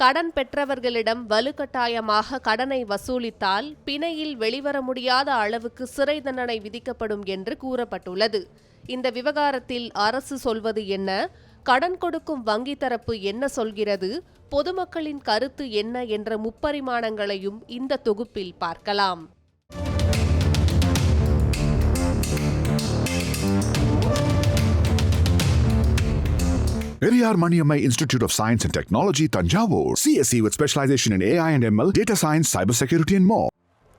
கடன் பெற்றவர்களிடம் வலுக்கட்டாயமாக கடனை வசூலித்தால் பிணையில் வெளிவர முடியாத அளவுக்கு சிறை தண்டனை விதிக்கப்படும் என்று கூறப்பட்டுள்ளது. இந்த விவகாரத்தில் அரசு சொல்வது என்ன? கடன் கொடுக்கும் வங்கி தரப்பு என்ன சொல்கிறது? பொதுமக்களின் கருத்து என்ன என்ற முப்பரிமாணங்களையும் இந்த தொகுப்பில் பார்க்கலாம். Periyar Maniammai institute of science and technology Thanjavur CSC with specialization in AI and ML data science cyber security and மோ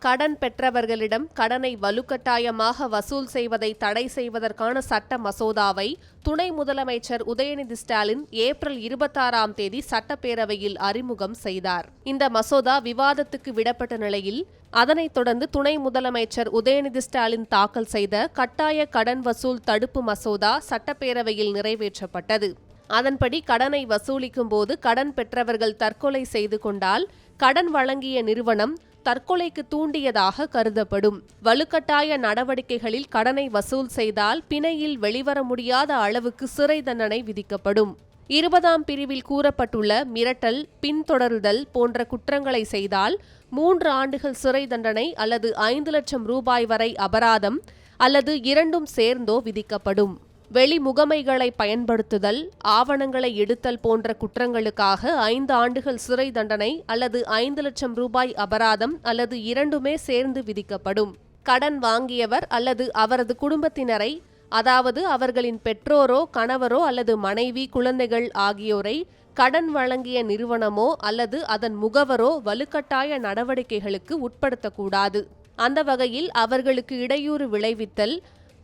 கடன் பெற்றவர்களிடம் கடனை வலுக்கட்டாயமாக வசூல் செய்வதை தடை செய்வதற்கான சட்ட மசோதாவை துணை முதலமைச்சர் உதயநிதி ஸ்டாலின் ஏப்ரல் இருபத்தாறாம் தேதி சட்டப்பேரவையில் அறிமுகம் செய்தார். இந்த மசோதா விவாதத்துக்கு விடப்பட்ட நிலையில் அதனைத் தொடர்ந்து துணை முதலமைச்சர் உதயநிதி ஸ்டாலின் தாக்கல் செய்த கட்டாய கடன் வசூல் தடுப்பு மசோதா சட்டப்பேரவையில் நிறைவேற்றப்பட்டது. அதன்படி கடனை வசூலிக்கும் போது கடன் பெற்றவர்கள் தற்கொலை செய்து கொண்டால் கடன் வழங்கிய நிறுவனம் தற்கொலைக்கு தூண்டியதாக கருதப்படும். வலுக்கட்டாய நடவடிக்கைகளில் கடனை வசூல் செய்தால் பிணையில் வெளிவர முடியாத அளவுக்கு சிறை தண்டனை விதிக்கப்படும். இருபதாம் பிரிவில் கூறப்பட்டுள்ள மிரட்டல் பின்தொடருதல் போன்ற குற்றங்களை செய்தால் மூன்று ஆண்டுகள் சிறை தண்டனை அல்லது ஐந்து லட்சம் ரூபாய் வரை அபராதம் அல்லது இரண்டும் சேர்ந்தோ விதிக்கப்படும். வெளி முகமைகளை பயன்படுத்துதல் ஆவணங்களை எடுத்தல் போன்ற குற்றங்களுக்காக ஐந்து ஆண்டுகள் சிறை தண்டனை அல்லது ஐந்து லட்சம் ரூபாய் அபராதம் அல்லது இரண்டுமே சேர்ந்து விதிக்கப்படும். கடன் வாங்கியவர் அல்லது அவரது குடும்பத்தினரை அதாவது அவர்களின் பெற்றோரோ கணவரோ அல்லது மனைவி குழந்தைகள் ஆகியோரை கடன் வழங்கிய நிறுவனமோ அல்லது அதன் முகவரோ வலுக்கட்டாய நடவடிக்கைகளுக்கு உட்படுத்தக்கூடாது. அந்த வகையில் அவர்களுக்கு இடையூறு விளைவித்தல்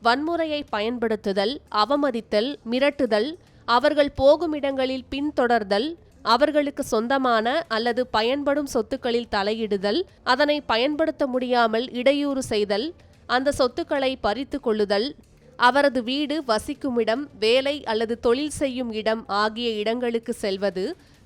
வன்முறையை பயன்படுத்துதல் அவமதித்தல் மிரட்டுதல் அவர்கள் போகும் இடங்களில் பின்தொடர்தல் அவர்களுக்கு சொந்தமான அல்லது பயன்படும் சொத்துக்களில் தலையிடுதல் அதனை பயன்படுத்த முடியாமல் இடையூறு செய்தல் அந்த சொத்துக்களை பறித்து கொள்ளுதல் அவரது வீடு வசிக்குமிடம் வேலை அல்லது தொழில் செய்யும் இடம் ஆகிய இடங்களுக்கு செல்வது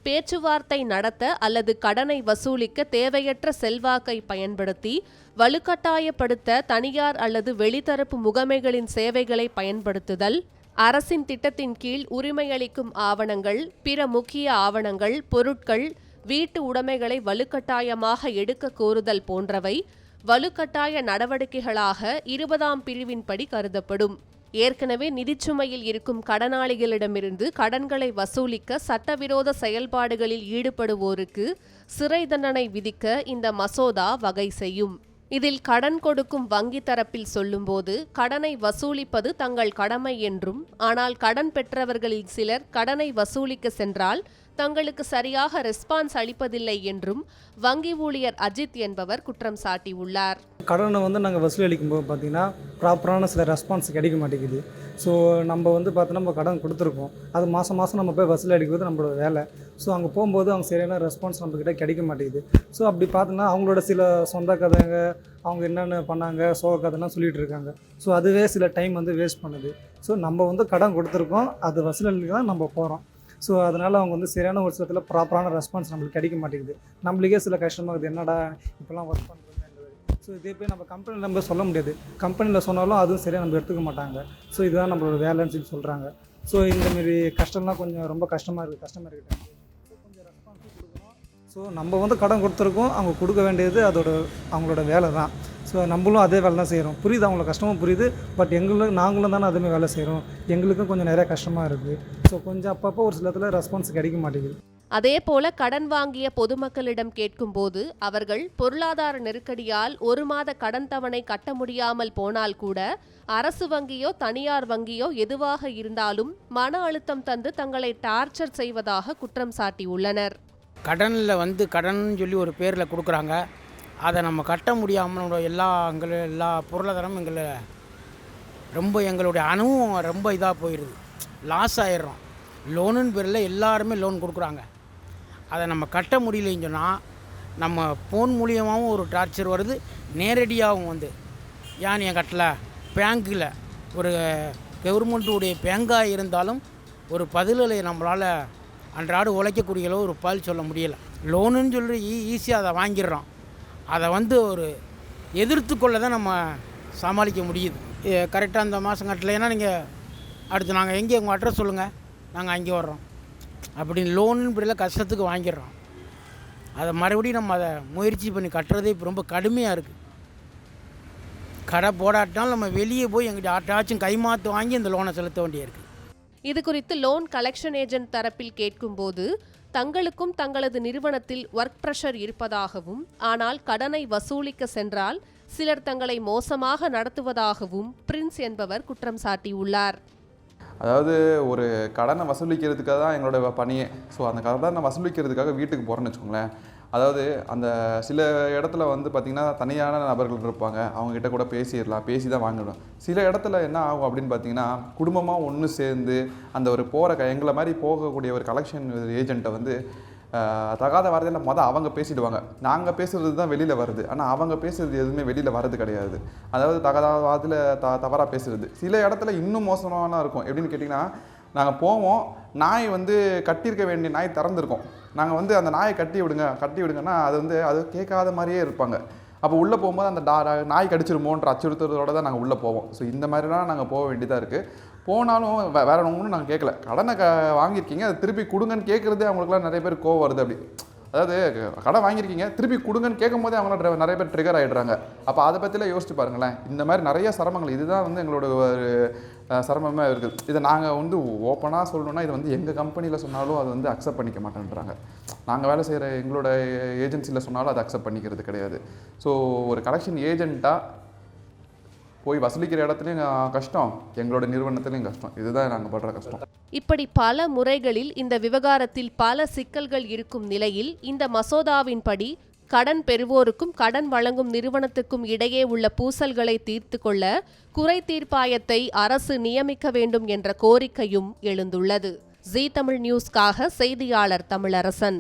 பேச்சுவார்த்தை நடத்த அல்லது கடனை வசூலிக்க தேவையற்ற செல்வாக்கை பயன்படுத்தி வலுக்கட்டாயப்படுத்த தனியார் அல்லது வெளித்தரப்பு முகமைகளின் சேவைகளை பயன்படுத்துதல் அரசின் திட்டத்தின் கீழ் உரிமையளிக்கும் ஆவணங்கள் பிற முக்கிய ஆவணங்கள் பொருட்கள் வீட்டு உடைமைகளை வலுக்கட்டாயமாக எடுக்க கோருதல் போன்றவை வலுக்கட்டாய நடவடிக்கைகளாக இருபதாம் பிரிவின்படி கருதப்படும். ஏற்கனவே நிதிச்சுமையில் இருக்கும் கடனாளிகளிடமிருந்து கடன்களை வசூலிக்க சட்டவிரோத செயல்பாடுகளில் ஈடுபடுவோருக்கு சிறை தண்டனை விதிக்க இந்த மசோதா வகை செய்யும். இதில் கடன் கொடுக்கும் வங்கி தரப்பில் சொல்லும்போது கடனை வசூலிப்பது தங்கள் கடமை என்றும் ஆனால் கடன் பெற்றவர்களில் சிலர் கடனை வசூலிக்க சென்றால் தங்களுக்கு சரியாக ரெஸ்பான்ஸ் அளிப்பதில்லை என்றும் வங்கி ஊழியர் அஜித் என்பவர் குற்றம் சாட்டியுள்ளார். கடனை வந்து நாங்கள் வசூல் போது பார்த்திங்கன்னா ப்ராப்பரான சில ரெஸ்பான்ஸ் கிடைக்க மாட்டேங்குது. ஸோ நம்ம வந்து பார்த்தோன்னா நம்ம கடன் கொடுத்துருக்கோம். அது மாதம் மாதம் நம்ம போய் வசூல் அடிக்கிறது நம்மளோட வேலை. ஸோ அங்கே போகும்போது அவங்க சரியான ரெஸ்பான்ஸ் நம்மக்கிட்ட கிடைக்க மாட்டேங்குது. ஸோ அப்படி பார்த்தோன்னா அவங்களோட சில சொந்த கதைங்க அவங்க என்னென்ன பண்ணாங்க சோக கதைலாம் சொல்லிகிட்டு இருக்காங்க. ஸோ அதுவே சில டைம் வந்து வேஸ்ட் பண்ணுது. ஸோ நம்ம வந்து கடன் கொடுத்துருக்கோம். அது வசூல் தான் நம்ம போகிறோம் ஸோ அதனால் அவங்க வந்து சரியான ஒரு சிலத்தில் ப்ராப்பரான ரெஸ்பான்ஸ் நம்மளுக்கு கிடைக்க மாட்டேங்குது. நம்மளுக்கே சில கஷ்டமாக இருக்குது என்னடா இப்போலாம் ஒர்க் பண்ணுறது ஸோ இதே போய் நம்ம கம்பெனியில் நம்ம சொல்ல முடியாது. கம்பெனியில் சொன்னாலும் அதுவும் சரியாக நம்ம எடுத்துக்க மாட்டாங்க. ஸோ இதுதான் நம்மளோட வேலைன்னு சொல்லி சொல்கிறாங்க ஸோ இந்தமாரி கஷ்டம்லாம் கொஞ்சம் ரொம்ப கஷ்டமாக இருக்குது கஷ்டமாக இருக்குது கொஞ்சம் ரெஸ்பான்ஸும் கொடுக்கணும். ஸோ நம்ம வந்து கடன் கொடுத்துருக்கோம். அவங்க கொடுக்க வேண்டியது அதோட அவங்களோட வேலை தான் ஸோ நம்மளும் அதே வேலை தான் செய்கிறோம் புரியுது? அவங்கள கஷ்டமும் புரியுது. பட் எங்களுக்கு நாங்களும் தானே அதேமாதிரி வேலை செய்கிறோம் எங்களுக்கும் கொஞ்சம் நிறையா கஷ்டமாக இருக்குது ஸோ கொஞ்சம் அப்பப்போ ஒரு சில இடத்துல ரெஸ்பான்ஸ் கிடைக்க மாட்டேங்குது. அதேபோல கடன் வாங்கிய பொதுமக்களிடம் கேட்கும்போது அவர்கள் பொருளாதார நெருக்கடியால் ஒரு மாத கடன் தவணை கட்ட முடியாமல் போனால் கூட அரசு வங்கியோ தனியார் வங்கியோ எதுவாக இருந்தாலும் மன அழுத்தம் தந்து தங்களை டார்ச்சர் செய்வதாக குற்றம் சாட்டியுள்ளனர். கடனில் வந்து கடன் சொல்லி ஒரு பேரில் கொடுக்குறாங்க. அதை நம்ம கட்ட முடியாமல் எல்லா எங்கள் எல்லா பொருளாதாரமும் எங்களை ரொம்ப எங்களுடைய அணுவும் ரொம்ப இதாக போயிடுது லாஸ் ஆயிடுறோம். லோனுன்னு பேரில் எல்லாருமே லோன் கொடுக்குறாங்க. அதை நம்ம கட்ட முடியலன்னு சொன்னால் நம்ம ஃபோன் மூலியமாகவும் ஒரு டார்ச்சர் வருது நேரடியாகவும் வந்து. ஏன் என் கட்டலை? பேங்க்கில் ஒரு கவர்மெண்ட்டுடைய பேங்காக இருந்தாலும் ஒரு பதில்களை நம்மளால் அன்றாடு உழைக்கக்கூடிய அளவு ஒரு பதில் சொல்ல முடியலை. லோனுன்னு சொல்லி ஈ ஈஸியாக அதை வாங்கிடுறோம். அதை வந்து ஒரு எதிர்த்து கொள்ள தான் நம்ம சமாளிக்க முடியுது. கரெக்டாக அந்த மாதம் கட்டலைன்னா நீங்கள் அடுத்து நாங்கள் எங்கே உங்கள் அட்ரஸ் சொல்லுங்கள் நாங்கள் அங்கே வர்றோம். அப்படின்னு லோனுன்னு இப்படிலாம் கஷ்டத்துக்கு வாங்கிடுறோம். அதை மறுபடியும் நம்ம அதை முயற்சி பண்ணி கட்டுறதே இப்போ ரொம்ப கடுமையாக இருக்குது கடை போடாட்டினாலும் நம்ம வெளியே போய் எங்கிட்ட ஆட்டாச்சும் கைமாற்று வாங்கி அந்த லோனை செலுத்த வேண்டியிருக்கு. இது குறித்து லோன் கலெக்ஷன் ஏஜென்ட் தரப்பில் கேட்கும்போது தங்களுக்கும் தங்களது நிறுவனத்தில் ஒர்க் ப்ரெஷர் இருப்பதாகவும் ஆனால் கடனை வசூலிக்க சென்றால் சிலர் தங்களை மோசமாக நடத்துவதாகவும் பிரின்ஸ் என்பவர் குற்றம் சாட்டியுள்ளார். அதாவது ஒரு கடனை வசூலிக்கிறதுக்காக தான் எங்களோட பணியே. ஸோ அந்த கடனை வசூலிக்கிறதுக்காக வீட்டுக்கு போகிறேன்னு வச்சுக்கோங்களேன். அதாவது அந்த சில இடத்துல வந்து பார்த்திங்கன்னா தனியான நபர்கள் இருப்பாங்க. அவங்ககிட்ட கூட பேசிடலாம் பேசி தான் வாங்கிடும் சில இடத்துல என்ன ஆகும் அப்படின்னு பார்த்தீங்கன்னா குடும்பமாக ஒன்று சேர்ந்து அந்த ஒரு போகிற க எங்களை மாதிரி போகக்கூடிய ஒரு கலெக்ஷன் ஏஜென்ட்டை வந்து தகாத வார்த்தையில் மொதல் அவங்க பேசிடுவாங்க. நாங்கள் பேசுகிறது தான் வெளியில் வருது. ஆனால் அவங்க பேசுறது எதுவுமே வெளியில் வர்றது கிடையாது. அதாவது தகாத வாரத்தில் த தவறாக பேசுறது. சில இடத்துல இன்னும் மோசமான இருக்கும். எப்படின்னு கேட்டிங்கன்னா நாங்கள் போவோம். நாய் வந்து கட்டியிருக்க வேண்டிய நாய் திறந்துருக்கும். நாங்கள் வந்து அந்த நாயை கட்டி விடுங்க கட்டி விடுங்கன்னா அது வந்து அது கேட்காத மாதிரியே இருப்பாங்க. அப்போ உள்ளே போகும்போது அந்த டா- நாய் கடிச்சிருமோன்ற அச்சுறுத்தலோடு தான் நாங்கள் உள்ளே போவோம். ஸோ இந்த மாதிரிலாம் நாங்கள் போக வேண்டியதாக இருக்குது போனாலும் வே வேறு ஒன்றும் நாங்கள் கேட்கல கடனை க வாங்கியிருக்கீங்க அதை திருப்பி கொடுங்கன்னு கேட்குறதே அவங்களுக்குலாம் நிறைய பேர் கோவம் வருது அப்படி. அதாவது கடன் வாங்கியிருக்கீங்க திருப்பி கொடுங்கன்னு கேட்கும் போதே அவங்க நிறைய பேர் ட்ரிகர் ஆகிடுறாங்க அப்போ அதை பற்றிலாம் யோசிச்சு பாருங்களேன். இந்த மாதிரி நிறைய சிரமங்கள் இதுதான் வந்து எங்களோட ஒரு சிரமமாக இருக்குது. இதை நாங்கள் வந்து ஓப்பனாக சொல்லணும்னா இது வந்து எங்கள் கம்பெனியில் சொன்னாலும் அது வந்து அக்செப்ட் பண்ணிக்க மாட்டேன்றாங்க. நாங்கள் வேலை செய்கிற எங்களோட ஏஜென்சியில் சொன்னாலும் அதை அக்செப்ட் பண்ணிக்கிறது கிடையாது. ஸோ ஒரு கலெக்ஷன் ஏஜென்ட்டாக போய் வசூலிக்கிற இடத்துலையும் கஷ்டம். எங்களோட நிறுவனத்துலையும் கஷ்டம். இதுதான் நாங்கள் படுற கஷ்டம். இப்படி பல முறைகளில் இந்த விவகாரத்தில் பல சிக்கல்கள் இருக்கும் நிலையில் இந்த மசோதாவின்படி கடன் பெறுவோருக்கும் கடன் வழங்கும் நிறுவனத்துக்கும் இடையே உள்ள பூசல்களை தீர்த்து கொள்ள குறை தீர்ப்பாயத்தை அரசு நியமிக்க வேண்டும் என்ற கோரிக்கையும் எழுந்துள்ளது. ஜீ தமிழ் நியூஸ்க்காக செய்தியாளர் தமிழரசன்.